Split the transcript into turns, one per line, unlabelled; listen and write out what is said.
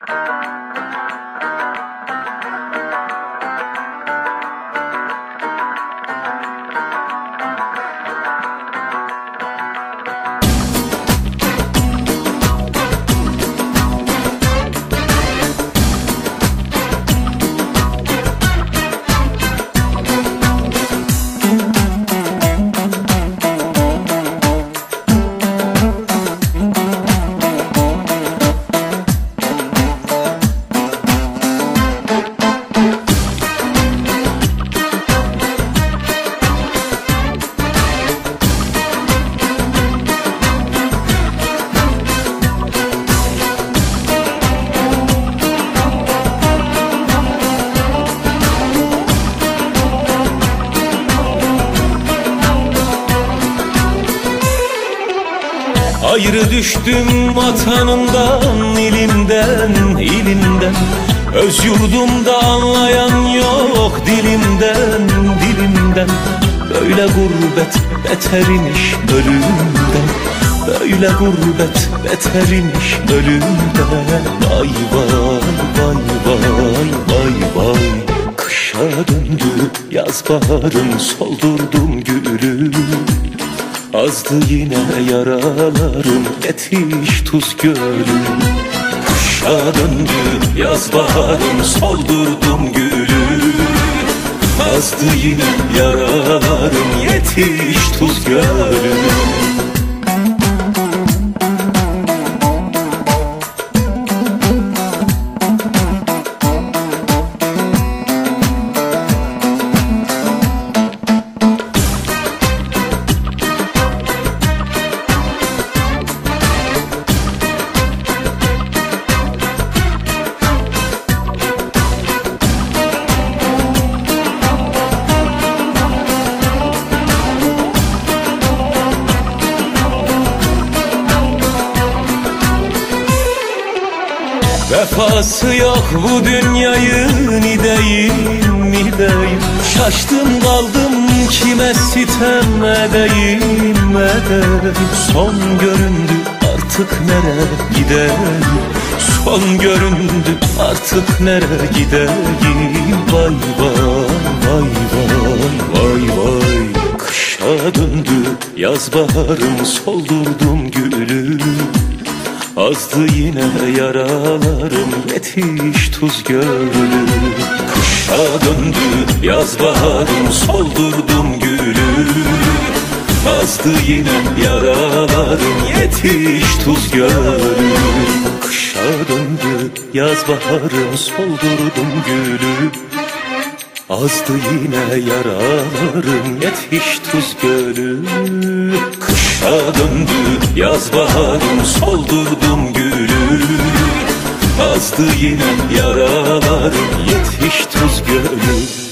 Thank you. Ayrı düştüm vatanımdan, ilimden, ilimden. Öz yurdumda anlayan yok dilimden, dilimden. Böyle gurbet beterimiş ölümden Böyle gurbet beterimiş ölümden Vay vay vay vay vay vay. Kışa döndü yaz baharım soldurdum gülü Azdı yine yaralarım yetiş tuz gölüm. Kışa döndü yaz baharım soldurdum gülü. Azdı yine yaralarım yetiş tuz gölüm Vefası yok bu dünyayın ideyim ideyim Şaştım kaldım kime sitem edeyim edeyim. Son göründü artık nere gideyim? Son göründü artık nere gideyim? Vay vay vay vay vay vay. Kışa döndü yaz baharım soldurdum gülüm Azdı yine yaralarım yetiş tuz gölü. Kışa döndü yaz baharım soldurdum gülü. Azdı yine yaralarım yetiş tuz gölü. Kışa döndü yaz baharım soldurdum gülü. Azdı yine yaralarım yetiş tuz gölü Kışa döndü yaz baharım soldurdum gülü. Azdı yine yaralarım yetiş tuz gölü